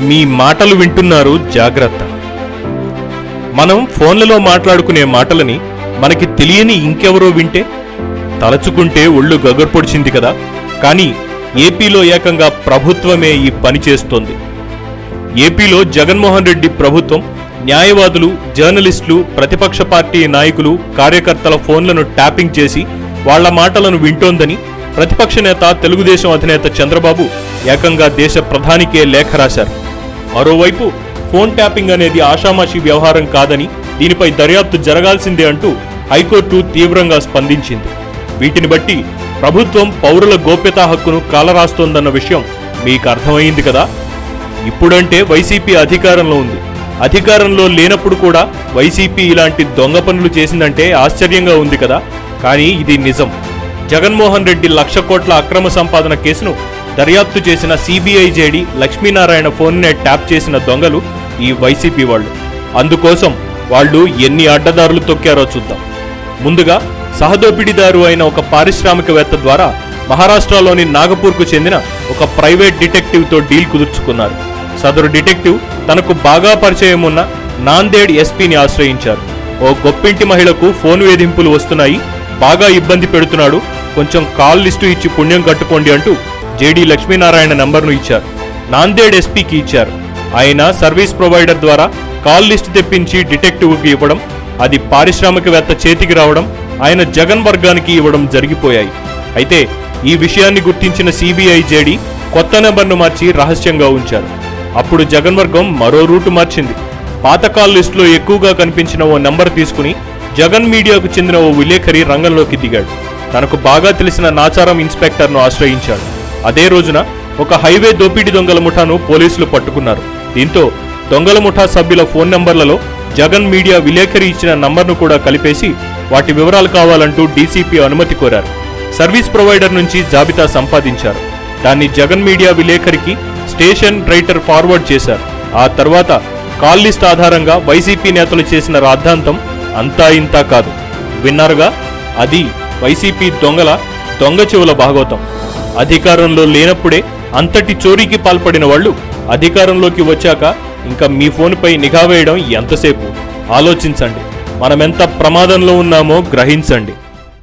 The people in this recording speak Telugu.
మీ మాటలు వింటున్నారు జాగ్రత్త. మనం ఫోన్లలో మాట్లాడుకునే మాటలని మనకి తెలియని ఇంకెవరో వింటే తలచుకుంటే ఒళ్ళు గగర్పొడిచింది కదా. కానీ ఏపీలో ఏకంగా ప్రభుత్వమే ఈ పని చేస్తోంది. ఏపీలో జగన్మోహన్ రెడ్డి ప్రభుత్వం న్యాయవాదులు జర్నలిస్టులు ప్రతిపక్ష పార్టీ నాయకులు కార్యకర్తల ఫోన్లను ట్యాపింగ్ చేసి వాళ్ళ మాటలను వింటోందని ప్రతిపక్ష నేత తెలుగుదేశం అధినేత చంద్రబాబు ఏకంగా దేశ ప్రధానికే లేఖ రాశారు. మరోవైపు ఫోన్ ట్యాపింగ్ అనేది ఆషామాషి వ్యవహారం కాదని దీనిపై దర్యాప్తు జరగాల్సిందే అంటూ హైకోర్టు తీవ్రంగా స్పందించింది. వీటిని బట్టి ప్రభుత్వం పౌరుల గోప్యతా హక్కును కాలరాస్తోందన్న విషయం మీకు అర్థమైంది కదా? ఇప్పుడంటే వైసీపీ అధికారంలో ఉంది. అధికారంలో లేనప్పుడు కూడా వైసీపీ ఇలాంటి దొంగ పనులు చేసిందంటే ఆశ్చర్యంగా ఉంది కదా? కానీ ఇది నిజం. జగన్మోహన్ రెడ్డి లక్ష కోట్ల అక్రమ సంపాదన కేసును దర్యాప్తు చేసిన సిబిఐ జేడి లక్ష్మీనారాయణ ఫోన్నే ట్యాప్ చేసిన దొంగలు ఈ వైసీపీ వాళ్ళు. అందుకోసం వాళ్ళు ఎన్ని అడ్డదారులు తొక్కారో చూద్దాం. ముందుగా సహదోపిడిదారు అయిన ఒక పారిశ్రామికవేత్త ద్వారా మహారాష్ట్రలోని నాగపూర్కు చెందిన ఒక ప్రైవేట్ డిటెక్టివ్తో డీల్ కుదుర్చుకున్నారు. సదరు డిటెక్టివ్ తనకు బాగా పరిచయం ఉన్న నాందేడ్ ఎస్పీని ఆశ్రయించారు. ఓ గొప్పింటి మహిళకు ఫోన్ వేధింపులు వస్తున్నాయి బాగా ఇబ్బంది పెడుతున్నాడు కొంచెం కాల్ లిస్టు ఇచ్చి పుణ్యం కట్టుకోండి అంటూ జేడి లక్ష్మీనారాయణ నంబర్ను ఇచ్చారు. నాందేడ్ ఎస్పీకి ఇచ్చారు. ఆయన సర్వీస్ ప్రొవైడర్ ద్వారా కాల్ లిస్ట్ తెప్పించి డిటెక్టివ్కి ఇవ్వడం అది పారిశ్రామికవేత్త చేతికి రావడం ఆయన జగన్ వర్గానికి ఇవ్వడం జరిగిపోయాయి. అయితే ఈ విషయాన్ని గుర్తించిన సిబిఐ జేడి కొత్త నెంబర్ను మార్చి రహస్యంగా ఉంచారు. అప్పుడు జగన్ వర్గం మరో రూటు మార్చింది. పాత కాల్ లిస్టులో ఎక్కువగా కనిపించిన ఓ నెంబర్ తీసుకుని జగన్ మీడియాకు చెందిన ఓ విలేకరి రంగంలోకి దిగాడు. తనకు బాగా తెలిసిన నాచారం ఇన్స్పెక్టర్ను ఆశ్రయించాడు. అదే రోజున ఒక హైవే దోపిడీ దొంగల ముఠాను పోలీసులు పట్టుకున్నారు. దీంతో దొంగల ముఠా సభ్యుల ఫోన్ నంబర్లలో జగన్ మీడియా విలేకరి ఇచ్చిన నంబర్ను కూడా కలిపేసి వాటి వివరాలు కావాలంటూ డీసీపీ అనుమతి కోరారు. సర్వీస్ ప్రొవైడర్ నుంచి జాబితా సంపాదించారు. దాన్ని జగన్ మీడియా విలేకరికి స్టేషన్ రైటర్ ఫార్వర్డ్ చేశారు. ఆ తర్వాత కాల్ లిస్ట్ ఆధారంగా వైసీపీ నేతలు చేసిన రాద్ధాంతం అంతా ఇంతా కాదు. విన్నారుగా? అది వైసీపీ దొంగల దొంగ చెవుల భాగవతం అధికారంలో లేనప్పుడే అంతటి చోరీకి పాల్పడిన వాళ్ళు అధికారంలోకి వచ్చాక ఇంకా మీ ఫోన్పై నిఘా వేయడం ఎంతసేపు? ఆలోచించండి. మనమెంత ప్రమాదంలో ఉన్నామో గ్రహించండి.